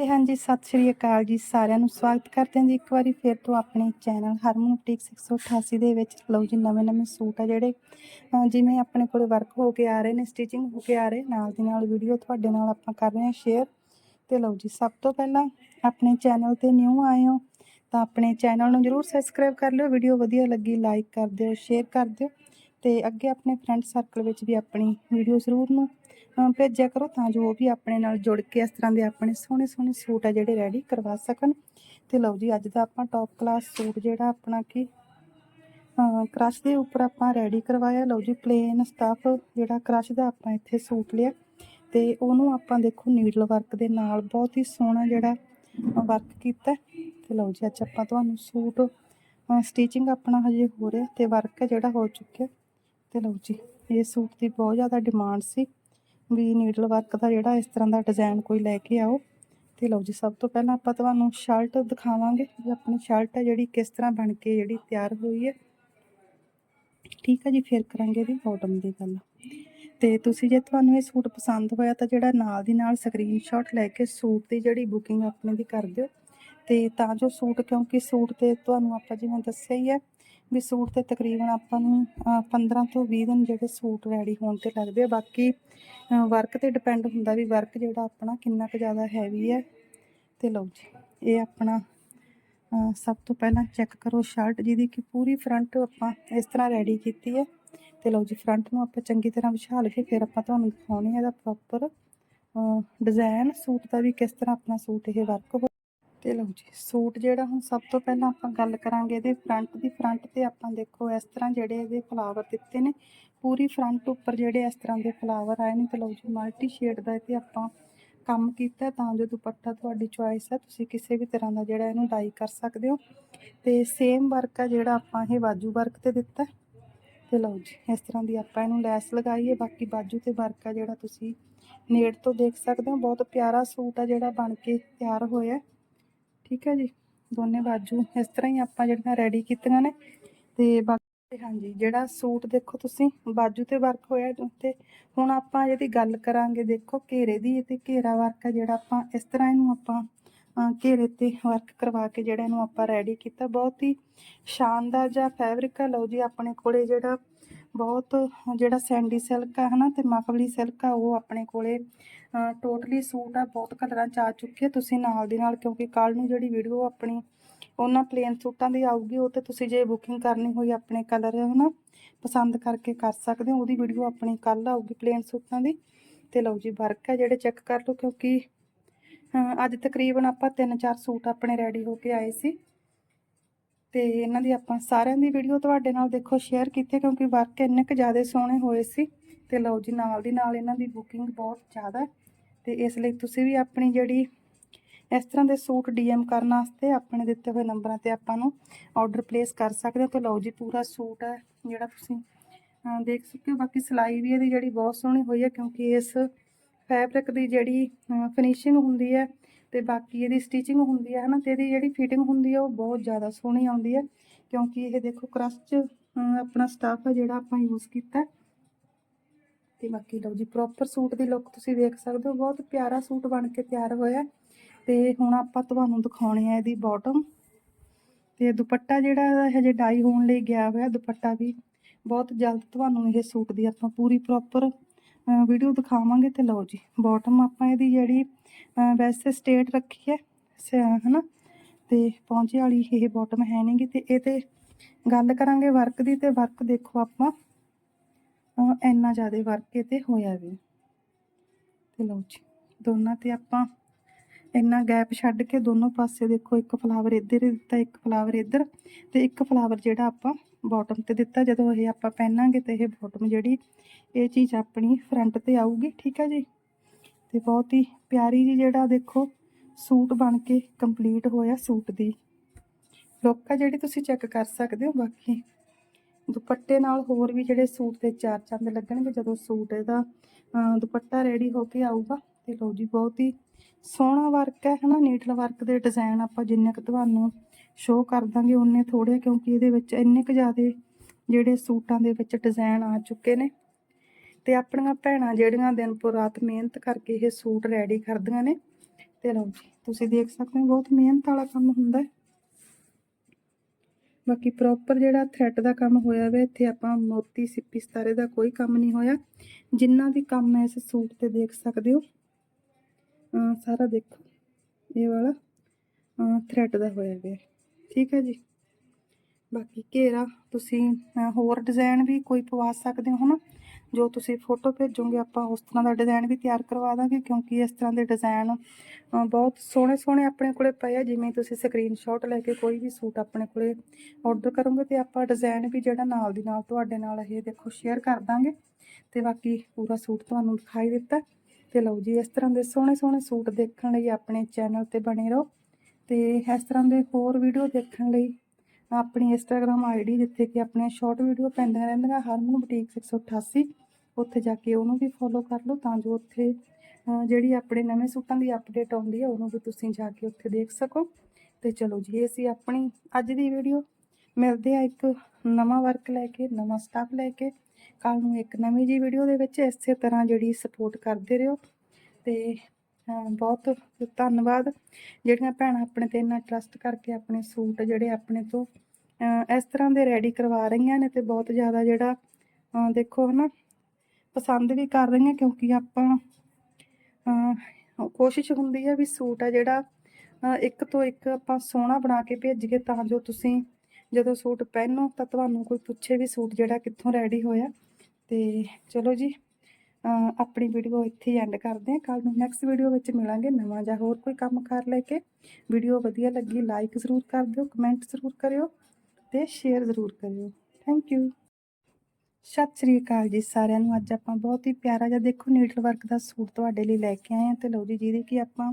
ਤੇ ਹਾਂਜੀ, ਸਤਿ ਸ਼੍ਰੀ ਅਕਾਲ ਜੀ, ਸਾਰਿਆਂ ਨੂੰ ਸਵਾਗਤ ਕਰਦੇ ਹਾਂ ਜੀ ਇੱਕ ਵਾਰੀ ਫਿਰ ਤੋਂ ਆਪਣੇ ਚੈਨਲ ਹਰਮਨ ਬੁਟੀਕ 688 ਦੇ ਵਿੱਚ। ਲਓ ਜੀ, ਨਵੇਂ ਨਵੇਂ ਸੂਟ ਆ ਜਿਹੜੇ ਜਿਵੇਂ ਆਪਣੇ ਕੋਲ ਵਰਕ ਹੋ ਕੇ ਆ ਰਹੇ ਨੇ ਸਟਿਚਿੰਗ ਹੋ ਕੇ ਆ ਰਹੇ, ਨਾਲ ਦੀ ਨਾਲ ਵੀਡੀਓ ਤੁਹਾਡੇ ਨਾਲ ਆਪਾਂ ਕਰ ਰਹੇ ਹਾਂ ਸ਼ੇਅਰ ਤੇ ਲਓ ਜੀ, ਸਭ ਤੋਂ ਪਹਿਲਾਂ ਆਪਣੇ ਚੈਨਲ ਤੇ ਨਿਊ ਆਏ ਹੋ, ਤਾਂ ਆਪਣੇ ਚੈਨਲ ਨੂੰ ਜਰੂਰ ਸਬਸਕ੍ਰਾਈਬ ਕਰ ਲਿਓ ਵੀਡੀਓ ਵਧੀਆ ਲੱਗੀ ਲਾਈਕ ਕਰ ਦਿਓ ਸ਼ੇਅਰ ਕਰ ਦਿਓ, ਤੇ ਅੱਗੇ ਆਪਣੇ ਫਰੈਂਡ ਸਰਕਲ ਵਿੱਚ ਵੀ ਆਪਣੀ ਵੀਡੀਓ ਜ਼ਰੂਰ ਨੂੰ ਭੇਜਿਆ ਕਰੋ ਤਾਂ ਜੋ ਉਹ ਵੀ ਆਪਣੇ ਨਾਲ ਜੁੜ ਕੇ ਇਸ ਤਰ੍ਹਾਂ ਦੇ ਆਪਣੇ ਸੋਹਣੇ ਸੋਹਣੇ ਸੂਟ ਆ ਜਿਹੜੇ ਰੈਡੀ ਕਰਵਾ ਸਕਣ। ਤੇ ਲਓ ਜੀ, ਅੱਜ ਦਾ ਆਪਾਂ ਟੌਪ ਕਲਾਸ ਸੂਟ ਜਿਹੜਾ ਆਪਣਾ ਕੀ ਕ੍ਰਸ਼ ਦੇ ਉੱਪਰ ਆਪਾਂ ਰੈਡੀ ਕਰਵਾਇਆ। ਲਓ ਜੀ ਪਲੇਨ ਸਟਫ ਜਿਹੜਾ ਕ੍ਰਸ਼ ਦਾ ਆਪਾਂ ਇੱਥੇ ਸੂਟ ਲਿਆ। ਤੇ ਉਹਨੂੰ ਆਪਾਂ ਦੇਖੋ ਨੀਡਲ ਵਰਕ ਦੇ ਨਾਲ ਬਹੁਤ ਹੀ ਸੋਹਣਾ ਜਿਹੜਾ ਵਰਕ ਕੀਤਾ। ਤੇ ਲਓ ਜੀ, ਅੱਜ ਆਪਾਂ ਤੁਹਾਨੂੰ ਸੂਟ ਸਟਿਚਿੰਗ ਆਪਣਾ ਹਜੇ ਹੋ ਰਿਹਾ ਤੇ ਵਰਕ ਜਿਹੜਾ ਹੋ ਚੁੱਕਿਆ। ਤੇ ਲਓ ਜੀ, ਇਹ ਸੂਟ ਦੀ ਬਹੁਤ ਜ਼ਿਆਦਾ ਡਿਮਾਂਡ ਸੀ। ਵੀ ਨੀਡਲ ਵਰਕ ਦਾ ਜਿਹੜਾ ਇਸ ਤਰ੍ਹਾਂ ਦਾ ਡਿਜ਼ਾਈਨ ਕੋਈ ਲੈ ਕੇ ਆਓ। ਤੇ ਲਓ ਜੀ, ਸਭ ਤੋਂ ਪਹਿਲਾਂ ਆਪਾਂ ਤੁਹਾਨੂੰ ਸ਼ਰਟ ਦਿਖਾਵਾਂਗੇ ਵੀ ਆਪਣੀ ਸ਼ਰਟ ਹੈ ਜਿਹੜੀ ਕਿਸ ਤਰ੍ਹਾਂ ਬਣ ਕੇ ਜਿਹੜੀ ਤਿਆਰ ਹੋਈ ਹੈ। ਠੀਕ ਹੈ ਜੀ, ਫਿਰ ਕਰਾਂਗੇ ਇਹਦੀ ਬਾਟਮ ਦੀ ਗੱਲ। ਤੇ ਤੁਸੀਂ ਜੇ ਤੁਹਾਨੂੰ ਇਹ ਸੂਟ ਪਸੰਦ ਹੋਇਆ ਤਾਂ ਜਿਹੜਾ ਨਾਲ ਦੀ ਨਾਲ ਸਕਰੀਨਸ਼ਾਟ ਲੈ ਕੇ ਸੂਟ ਦੀ ਜਿਹੜੀ ਬੁਕਿੰਗ ਆਪਣੇ ਦੀ ਕਰ ਦਿਓ। ਤੇ ਤਾਂ ਜੋ ਸੂਟ, ਕਿਉਂਕਿ ਸੂਟ ਤੇ ਤੁਹਾਨੂੰ ਆਪਾਂ ਜਿਵੇਂ ਦੱਸਿਆ ਹੀ ਹੈ ਵੀ ਸੂਟ ਤੇ ਤਕਰੀਬਨ ਆਪਾਂ ਨੂੰ ਅਹ, 15 ਤੋਂ 20 ਦਿਨ ਜਿਹੜੇ ਸੂਟ ਰੈਡੀ ਹੋਣ ਤੇ ਲੱਗਦੇ ਆ। ਬਾਕੀ ਵਰਕ ਤੇ ਡਿਪੈਂਡ ਹੁੰਦਾ ਵੀ ਵਰਕ ਜਿਹੜਾ ਆਪਣਾ ਕਿੰਨਾ ਕੁ ਜ਼ਿਆਦਾ ਹੈਵੀ ਹੈ। ਤੇ ਲਓ ਜੀ ਇਹ ਆਪਣਾ ਸਭ ਤੋਂ ਪਹਿਲਾਂ ਚੈੱਕ ਕਰੋ ਸ਼ਰਟ ਜਿਹਦੀ ਕਿ ਪੂਰੀ ਫਰੰਟ ਆਪਾਂ ਇਸ ਤਰ੍ਹਾਂ ਰੈਡੀ ਕੀਤੀ ਹੈ। ਤੇ ਲਓ ਜੀ ਫਰੰਟ ਨੂੰ ਆਪਾਂ ਚੰਗੀ ਤਰ੍ਹਾਂ ਵਿਛਾਲ ਕੇ ਫਿਰ ਆਪਾਂ ਤੁਹਾਨੂੰ ਦਿਖਾਉਣੀ ਹੈ ਇਹਦਾ ਪ੍ਰੋਪਰ ਡਿਜ਼ਾਈਨ ਸੂਟ ਦਾ ਵੀ ਕਿਸ ਤਰ੍ਹਾਂ ਆਪਣਾ ਸੂਟ ਇਹ ਵਰਕ ਤੇ ਲਓ ਜੀ, ਸੂਟ ਜਿਹੜਾ ਹੁਣ ਸਭ ਤੋਂ ਪਹਿਲਾਂ ਆਪਾਂ ਗੱਲ ਕਰਾਂਗੇ ਇਹਦੇ ਫਰੰਟ ਦੀ। ਫਰੰਟ ਤੇ ਆਪਾਂ ਦੇਖੋ ਇਸ ਤਰ੍ਹਾਂ ਜਿਹੜੇ ਇਹਦੇ ਫਲਾਵਰ ਦਿੱਤੇ ਨੇ, ਪੂਰੀ ਫਰੰਟ ਉੱਪਰ ਜਿਹੜੇ ਇਸ ਤਰ੍ਹਾਂ ਦੇ ਫਲਾਵਰ ਆਏ ਨੇ। ਤੇ ਲਓ ਜੀ ਮਲਟੀ ਸ਼ੇਡ ਦਾ ਇੱਥੇ ਆਪਾਂ ਕੰਮ ਕੀਤਾ, ਤਾਂ ਜੋ ਦੁਪੱਟਾ ਤੁਹਾਡੀ ਚੁਆਇਸ ਹੈ, ਤੁਸੀਂ ਕਿਸੇ ਵੀ ਤਰ੍ਹਾਂ ਦਾ ਜਿਹੜਾ ਇਹਨੂੰ ਡਾਈ ਕਰ ਸਕਦੇ ਹੋ। ਤੇ ਸੇਮ ਵਰਕ ਆ ਜਿਹੜਾ ਆਪਾਂ ਇਹ ਬਾਜੂ ਵਰਕ ਤੇ ਦਿੱਤਾ। ਤੇ ਲਓ ਜੀ, ਇਸ ਤਰ੍ਹਾਂ ਦੀ ਆਪਾਂ ਇਹਨੂੰ ਲੈਸ ਲਗਾਈਏ, ਬਾਕੀ ਬਾਜੂ ਤੇ ਵਰਕ ਆ ਜਿਹੜਾ ਤੁਸੀਂ ਨੇੜ ਤੋਂ ਦੇਖ ਸਕਦੇ ਹੋ। ਬਹੁਤ ਪਿਆਰਾ ਸੂਟ ਆ ਜਿਹੜਾ ਬਣ ਕੇ ਤਿਆਰ ਹੋਇਆ। ਠੀਕ ਹੈ ਜੀ, ਦੋਨੇ ਬਾਜੂ ਇਸ ਤਰ੍ਹਾਂ ਹੀ ਆਪਾਂ ਜਿਹੜੀਆਂ ਰੈਡੀ ਕੀਤੀਆਂ ਨੇ। ਤੇ ਬਾਕੀ ਹਾਂਜੀ, ਜਿਹੜਾ ਸੂਟ ਦੇਖੋ ਤੁਸੀਂ, ਬਾਜੂ ਤੇ ਵਰਕ ਹੋਇਆ ਇਹਦੇ ਹੁਣ ਆਪਾਂ ਇਹਦੀ ਗੱਲ ਕਰਾਂਗੇ, ਦੇਖੋ ਘੇਰੇ ਦੀ ਤੇ ਘੇਰਾ ਵਰਕ ਹੈ ਜਿਹੜਾ ਆਪਾਂ, ਇਸ ਤਰ੍ਹਾਂ ਇਹਨੂੰ ਆਪਾਂ ਘੇਰੇ ਤੇ ਵਰਕ ਕਰਵਾ ਕੇ ਜਿਹੜਾ ਇਹਨੂੰ ਆਪਾਂ ਰੈਡੀ ਕੀਤਾ। ਬਹੁਤ ਹੀ ਸ਼ਾਨਦਾਰ ਜਿਹਾ ਫੈਬਰਿਕ ਹੈ ਲਓ ਜੀ, ਆਪਣੇ ਕੋਲੇ ਜਿਹੜਾ ਬਹੁਤ ਜਿਹੜਾ ਸੈਂਡੀ ਸਿਲਕ ਆ, ਹਨਾ, ਤੇ ਮਖਮਲੀ ਸਿਲਕ ਆ, ਉਹ ਆਪਣੇ ਕੋਲੇ ਟੋਟਲੀ ਸੂਟ ਆ। ਬਹੁਤ ਕਲਰਾਂ ਚ ਆ ਚੁੱਕੇ ਤੁਸੀਂ ਨਾਲ ਦੀ ਨਾਲ, ਕਿਉਂਕਿ ਕੱਲ ਨੂੰ ਜਿਹੜੀ ਵੀਡੀਓ ਆਪਣੀ ਉਹਨਾਂ ਪਲੇਨ ਸੂਟਾਂ ਦੀ ਆਊਗੀ, ਉਹ ਤੇ ਤੁਸੀਂ ਜੇ ਬੁਕਿੰਗ ਕਰਨੀ ਹੋਈ ਆਪਣੇ ਕਲਰ ਹਨਾ, ਪਸੰਦ ਕਰਕੇ ਕਰ ਸਕਦੇ ਹੋ। ਉਹਦੀ ਵੀਡੀਓ ਆਪਣੀ ਕੱਲ ਆਊਗੀ ਪਲੇਨ ਸੂਟਾਂ ਦੀ। ਤੇ ਲਓ ਜੀ ਵਰਕ ਹੈ ਜਿਹੜੇ ਚੈੱਕ ਕਰ ਲਓ, ਕਿਉਂਕਿ ਅੱਜ ਤਕਰੀਬਨ ਆਪਾਂ ਤਿੰਨ ਚਾਰ ਸੂਟ ਆਪਣੇ ਰੈਡੀ ਹੋ ਕੇ ਆਏ ਸੀ। ਤੇ ਇਹਨਾਂ ਦੀ ਆਪਾਂ ਸਾਰਿਆਂ ਦੀ ਵੀਡੀਓ ਤੁਹਾਡੇ ਨਾਲ ਦੇਖੋ ਸ਼ੇਅਰ ਕੀਤੀ, ਕਿਉਂਕਿ ਵਰਕ ਇੰਨੇ ਕੁ ਜ਼ਿਆਦਾ ਸੋਹਣੇ ਹੋਏ ਸੀ। ਤੇ ਲਓ ਜੀ, ਨਾਲ ਦੀ ਨਾਲ ਇਹਨਾਂ ਦੀ ਬੁਕਿੰਗ ਬਹੁਤ ਜ਼ਿਆਦਾ। ਹੈ ਤੇ ਇਸ ਲਈ ਤੁਸੀਂ ਵੀ ਆਪਣੀ ਜਿਹੜੀ ਇਸ ਤਰ੍ਹਾਂ ਦੇ ਸੂਟ ਡੀਐਮ ਕਰਨ ਵਾਸਤੇ ਆਪਣੇ ਦਿੱਤੇ ਹੋਏ ਨੰਬਰਾਂ ਤੇ ਆਪਾਂ ਨੂੰ ਆਰਡਰ ਪਲੇਸ ਕਰ ਸਕਦੇ ਹੋ। ਤੇ ਲਓ ਜੀ, ਪੂਰਾ ਸੂਟ ਹੈ ਜਿਹੜਾ ਤੁਸੀਂ ਦੇਖ ਸਕਦੇ ਹੋ। ਬਾਕੀ ਸਿਲਾਈ ਵੀ ਇਹਦੀ ਜਿਹੜੀ ਬਹੁਤ ਸੋਹਣੀ ਹੋਈ ਹੈ, ਕਿਉਂਕਿ ਇਸ ਫੈਬਰਿਕ ਦੀ ਜਿਹੜੀ ਫਿਨਿਸ਼ਿੰਗ ਹੁੰਦੀ ਹੈ ਤੇ ਬਾਕੀ ਇਹਦੀ ਸਟਿਚਿੰਗ ਹੁੰਦੀ ਹੈ, ਹਨਾ, ਤੇ ਇਹਦੀ ਜਿਹੜੀ ਫਿਟਿੰਗ ਹੁੰਦੀ ਹੈ ਉਹ ਬਹੁਤ ਜ਼ਿਆਦਾ ਸੋਹਣੀ ਆਉਂਦੀ ਹੈ, ਕਿਉਂਕਿ ਇਹ ਦੇਖੋ ਕ੍ਰਸ਼ ਚ ਆਪਣਾ ਸਟਾਫ ਹੈ ਜਿਹੜਾ ਆਪਾਂ ਯੂਜ਼ ਕੀਤਾ। ਤੇ ਬਾਕੀ ਲਓ ਜੀ ਪ੍ਰੋਪਰ ਸੂਟ ਦੀ ਲੁੱਕ ਤੁਸੀਂ ਵੇਖ ਸਕਦੇ ਹੋ, ਬਹੁਤ ਪਿਆਰਾ ਸੂਟ ਬਣ ਕੇ ਤਿਆਰ ਹੋਇਆ। ਤੇ ਹੁਣ ਆਪਾਂ ਤੁਹਾਨੂੰ ਦਿਖਾਉਣੇ ਆ ਇਹਦੀ ਬਾਟਮ ਤੇ ਦੁਪੱਟਾ ਜਿਹੜਾ ਇਹਦਾ ਹਜੇ ਡਾਈ ਹੋਣ ਲਈ ਗਿਆ ਹੋਇਆ, ਦੁਪੱਟਾ ਵੀ ਬਹੁਤ ਜਲਦ ਤੁਹਾਨੂੰ ਇਹ ਸੂਟ ਦੀ ਆਪਾਂ ਪੂਰੀ ਪ੍ਰੋਪਰ ਵੀਡੀਓ ਦਿਖਾਵਾਂਗੇ ਤੇ ਲਓ ਜੀ ਬਾਟਮ ਆਪਾਂ ਇਹਦੀ ਜਿਹੜੀ ਵੈਸੇ ਸਟੇਟ ਰੱਖੀ ਹੈ, ਸ- ਹਨਾ? ਤੇ ਪਹੁੰਚੇ ਵਾਲੀ ਇਹ ਬਾਟਮ ਹੈ ਨਹੀਂਗੀ ਤੇ ਇਹ ਤੇ ਗੱਲ ਕਰਾਂਗੇ ਵਰਕ ਦੀ ਤੇ ਵਰਕ ਦੇਖੋ ਆਪਾਂ। ਇੰਨਾ ਜ਼ਿਆਦਾ ਵਰਕ ਇਹ ਤੇ ਹੋਇਆ ਵੀ ਤੇ ਲਓ ਜੀ, ਦੋਨਾਂ ਤੇ ਆਪਾਂ ਇੰਨਾ ਗੈਪ ਛੱਡ ਕੇ ਦੋਨੋਂ ਪਾਸੇ ਦੇਖੋ, ਇੱਕ ਫਲਾਵਰ ਇੱਧਰ ਦਿੱਤਾ, ਇੱਕ ਫਲਾਵਰ ਇੱਧਰ ਤੇ ਇੱਕ ਫਲਾਵਰ ਜਿਹੜਾ ਆਪਾਂ ਬਾਟਮ ਤੇ ਦਿੱਤਾ, ਜਦੋਂ ਇਹ ਆਪਾਂ ਪਹਿਨਾਂਗੇ ਤੇ ਇਹ ਬਾਟਮ ਜਿਹੜੀ, ਇਹ ਚੀਜ਼ ਆਪਣੀ ਫਰੰਟ ਤੇ ਆਊਗੀ, ਠੀਕ ਹੈ ਜੀ? ਤੇ ਬਹੁਤ ਹੀ ਪਿਆਰੀ ਜੀ ਜਿਹੜਾ ਦੇਖੋ, ਸੂਟ ਬਣ ਕੇ ਕੰਪਲੀਟ ਹੋਇਆ ਸੂਟ ਦੀ। ਲੁੱਕ ਆ ਜਿਹੜੀ ਤੁਸੀਂ ਚੈੱਕ ਕਰ ਸਕਦੇ ਹੋ, ਬਾਕੀ ਦੁਪੱਟੇ ਨਾਲ ਹੋਰ ਵੀ ਜਿਹੜੇ ਸੂਟ ਤੇ ਚਾਰ ਚੰਦ ਲੱਗਣਗੇ, ਜਦੋਂ ਸੂਟ ਇਹਦਾ ਦੁਪੱਟਾ ਰੈਡੀ ਹੋ ਕੇ ਆਊਗਾ, ਤੇ ਲਓ ਜੀ, ਬਹੁਤ ਹੀ ਸੋਹਣਾ ਵਰਕ ਹੈ, ਹਨਾ? ਨੀਟਲ ਵਰਕ ਦੇ ਡਿਜ਼ਾਈਨ ਆਪਾਂ ਜਿੰਨੇ ਕੁ ਤੁਹਾਨੂੰ ਸ਼ੋਅ ਕਰ ਦਾਂਗੇ ਉਨੇ ਥੋੜੇ ਕਿਉਂਕਿ ਇਹਦੇ ਵਿੱਚ ਇੰਨੇ ਕੁ ਜ਼ਿਆਦੇ ਜਿਹੜੇ ਸੂਟਾਂ ਦੇ ਵਿੱਚ ਡਿਜ਼ਾਈਨ ਆ ਚੁੱਕੇ ਨੇ। ਤੇ ਆਪਣੀਆਂ ਭੈਣਾਂ ਜਿਹੜੀਆਂ ਦਿਨ ਪਰ ਰਾਤ ਮਿਹਨਤ ਕਰਕੇ ਇਹ ਸੂਟ ਰੈਡੀ ਕਰਦੀਆਂ ਨੇ। ਤੇ ਲਓ ਜੀ, ਤੁਸੀਂ ਦੇਖ ਸਕਦੇ ਹੋ, ਬਹੁਤ ਮਿਹਨਤ ਵਾਲਾ ਕੰਮ ਹੁੰਦਾ ਹੈ। ਬਾਕੀ ਪ੍ਰੋਪਰ ਜਿਹੜਾ ਥ੍ਰੈਡ ਦਾ ਕੰਮ ਹੋਇਆ ਵੇ, ਇੱਥੇ ਆਪਾਂ ਮੋਤੀ ਸਿੱਪੀ ਸਤਾਰੇ ਦਾ ਕੋਈ ਕੰਮ ਨਹੀਂ ਹੋਇਆ। ਜਿੰਨਾ ਵੀ ਕੰਮ ਹੈ, ਇਸ ਸੂਟ ਤੇ ਦੇਖ ਸਕਦੇ ਹੋ। ਸਾਰਾ ਦੇਖੋ, ਇਹ ਵਾਲਾ ਥ੍ਰੈਡ ਦਾ ਹੋਇਆ ਵੇ। ਠੀਕ ਹੈ ਜੀ। ਬਾਕੀ ਘੇਰਾ ਤੁਸੀਂ ਹੋਰ ਡਿਜ਼ਾਈਨ ਵੀ ਕੋਈ ਪਵਾ ਸਕਦੇ ਹੋ ਹਨਾ? ਜੋ ਤੁਸੀਂ ਫੋਟੋ ਭੇਜੋਗੇ, ਆਪਾਂ ਉਸ ਤਰ੍ਹਾਂ ਦਾ ਡਿਜ਼ਾਈਨ ਵੀ ਤਿਆਰ ਕਰਵਾ ਦਾਂਗੇ, ਕਿਉਂਕਿ ਇਸ ਤਰ੍ਹਾਂ ਦੇ ਡਿਜ਼ਾਈਨ ਬਹੁਤ ਸੋਹਣੇ ਸੋਹਣੇ ਆਪਣੇ ਕੋਲੇ ਪਏ ਆ। ਜਿਵੇਂ ਤੁਸੀਂ ਸਕਰੀਨਸ਼ਾਟ ਲੈ ਕੇ ਕੋਈ ਵੀ ਸੂਟ ਆਪਣੇ ਕੋਲੇ ਆਰਡਰ ਕਰੋਗੇ ਤੇ ਆਪਾਂ ਡਿਜ਼ਾਈਨ ਵੀ ਜਿਹੜਾ ਨਾਲ ਦੀ ਨਾਲ ਤੁਹਾਡੇ ਨਾਲ ਇਹ ਦੇਖੋ ਸ਼ੇਅਰ ਕਰ ਦਾਂਗੇ। ਤੇ ਬਾਕੀ ਪੂਰਾ ਸੂਟ ਤੁਹਾਨੂੰ ਦਿਖਾਈ ਦਿੱਤਾ। ਤੇ ਲਓ ਜੀ, ਇਸ ਤਰ੍ਹਾਂ ਦੇ ਸੋਹਣੇ ਸੋਹਣੇ ਸੂਟ ਦੇਖਣ ਲਈ ਆਪਣੇ ਚੈਨਲ ਤੇ ਬਣੇ ਰਹੋ। ਤੇ ਇਸ ਤਰ੍ਹਾਂ ਦੇ ਹੋਰ ਵੀਡੀਓ ਦੇਖਣ ਲਈ ਆਪਣੀ ਇੰਸਟਾਗ੍ਰam ਆਈਡੀ ਜਿੱਥੇ ਕਿ ਆਪਣੀਆਂ ਸ਼ਾਰਟ ਵੀਡੀਓ ਪੈਂਦੀਆਂ ਰਹਿੰਦੀਆਂ ਹਰਮਨ ਬੁਟੀਕ 188 ਉੱਥੇ ਜਾ ਕੇ ਉਹਨੂੰ ਵੀ ਫੋਲੋ ਕਰ ਲਓ ਤਾਂ ਜੋ ਉੱਥੇ ਜਿਹੜੀ ਆਪਣੇ ਨਵੇਂ ਸੂਟਾਂ ਦੀ ਅਪਡੇਟ ਆਉਂਦੀ ਹੈ ਉਹਨੂੰ ਵੀ ਤੁਸੀਂ ਜਾ ਕੇ ਉੱਥੇ ਦੇਖ ਸਕੋ। ਤੇ ਚਲੋ ਜੀ ਇਹ ਸੀ ਆਪਣੀ ਅੱਜ ਦੀ ਵੀਡੀਓ ਮਿਲਦੇ ਆ ਇੱਕ ਨਵਾਂ ਵਰਕ ਲੈ ਕੇ ਨਵਾਂ ਸਟਾਫ ਲੈ ਕੇ। ਕੱਲ ਨੂੰ ਇੱਕ ਨਵੀਂ ਜੀ ਵੀਡੀਓ ਦੇ ਵਿੱਚ ਇਸੇ ਤਰ੍ਹਾਂ ਜਿਹੜੀ ਸਪੋਰਟ ਕਰਦੇ ਰਹੋ। ਤੇ ਅਹ, ਬਹੁਤ ਧੰਨਵਾਦ। ਜਿਹੜੀਆਂ ਭੈਣਾਂ ਆਪਣੇ ਤੇ ਇੰਨਾ ਟਰਸਟ ਕਰਕੇ ਆਪਣੇ ਸੂਟ ਜਿਹੜੇ ਆਪਣੇ ਤੋਂ ਇਸ ਤਰ੍ਹਾਂ ਦੇ ਰੈਡੀ ਕਰਵਾ ਰਹੀਆਂ ਨੇ ਤੇ ਬਹੁਤ ਜ਼ਿਆਦਾ ਜਿਹੜਾ ਅਹ, ਦੇਖੋ ਹਨਾ ਪਸੰਦ ਵੀ ਕਰ ਰਹੀਆਂ ਕਿਉਂਕਿ ਆਪਾਂ ਕੋਸ਼ਿਸ਼ ਹੁੰਦੀ ਹੈ ਵੀ ਸੂਟ ਆ ਜਿਹੜਾ ਇੱਕ ਤੋਂ ਇੱਕ ਆਪਾਂ ਸੋਹਣਾ ਬਣਾ ਕੇ ਭੇਜੀਏ ਤਾਂ ਜੋ ਤੁਸੀਂ ਜਦੋਂ ਸੂਟ ਪਹਿਨੋ ਤਾਂ ਤੁਹਾਨੂੰ ਕੋਈ ਪੁੱਛੇ ਵੀ ਸੂਟ ਜਿਹੜਾ ਕਿੱਥੋਂ ਰੈਡੀ ਹੋਇਆ। ਤੇ ਚਲੋ ਜੀ ਆਪਣੀ ਵੀਡੀਓ ਇੱਥੇ ਐਂਡ ਕਰਦੇ ਹਾਂ। ਕੱਲ ਨੂੰ ਨੈਕਸਟ ਵੀਡੀਓ ਵਿੱਚ ਮਿਲਾਂਗੇ ਨਵਾਂ ਜਾਂ ਹੋਰ ਕੋਈ ਕੰਮ ਕਰ ਲੈ ਕੇ। ਵੀਡੀਓ ਵਧੀਆ ਲੱਗੀ ਲਾਈਕ ਜ਼ਰੂਰ ਕਰ ਦਿਓ ਕਮੈਂਟ ਜ਼ਰੂਰ ਕਰਿਓ ਤੇ ਸ਼ੇਅਰ ਜ਼ਰੂਰ ਕਰਿਓ। ਥੈਂਕ ਯੂ ਸਤਿ ਸ੍ਰੀ ਅਕਾਲ ਜੀ ਸਾਰਿਆਂ ਨੂੰ। ਅੱਜ ਆਪਾਂ ਬਹੁਤ ਹੀ ਪਿਆਰਾ ਜਿਹਾ ਦੇਖੋ ਨੀਡਲ ਵਰਕ ਦਾ ਸੂਟ ਤੁਹਾਡੇ ਲਈ ਲੈ ਕੇ ਆਏ ਹਾਂ ਤੇ ਲਓ ਜੀ, ਜਿਹਦੇ ਕਿ ਆਪਾਂ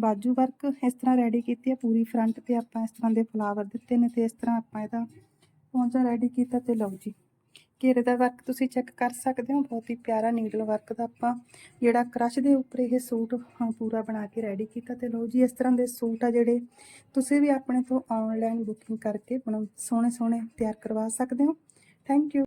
ਬਾਜੂ ਵਰਕ ਇਸ ਤਰ੍ਹਾਂ ਰੈਡੀ ਕੀਤੀ ਹੈ, ਪੂਰੀ ਫਰੰਟ ਤੇ ਆਪਾਂ ਇਸ ਤਰ੍ਹਾਂ ਦੇ ਫਲਾਵਰ ਦਿੱਤੇ ਨੇ ਤੇ ਇਸ ਤਰ੍ਹਾਂ ਆਪਾਂ ਇਹਦਾ ਪੌਂਚਾ ਰੈਡੀ ਕੀਤਾ ਤੇ ਲਓ ਜੀ। ਘੇਰੇ ਦਾ ਵਰਕ ਤੁਸੀਂ ਚੈੱਕ ਕਰ ਸਕਦੇ ਹੋ, ਬਹੁਤ ਹੀ ਪਿਆਰਾ ਨੀਡਲ ਵਰਕ ਦਾ ਆਪਾਂ ਜਿਹੜਾ ਕ੍ਰਸ਼ ਦੇ ਉੱਪਰ ਇਹ ਸੂਟ ਪੂਰਾ ਬਣਾ ਕੇ ਰੈਡੀ ਕੀਤਾ ਤੇ ਲਓ ਜੀ, ਇਸ ਤਰ੍ਹਾਂ ਦੇ ਸੂਟ ਆ ਜਿਹੜੇ ਤੁਸੀਂ ਵੀ ਆਪਣੇ ਤੋਂ ਆਨਲਾਈਨ ਬੁਕਿੰਗ ਕਰਕੇ ਬਣਾ ਸੋਹਣੇ ਸੋਹਣੇ ਤਿਆਰ ਕਰਵਾ ਸਕਦੇ ਹੋ। Thank you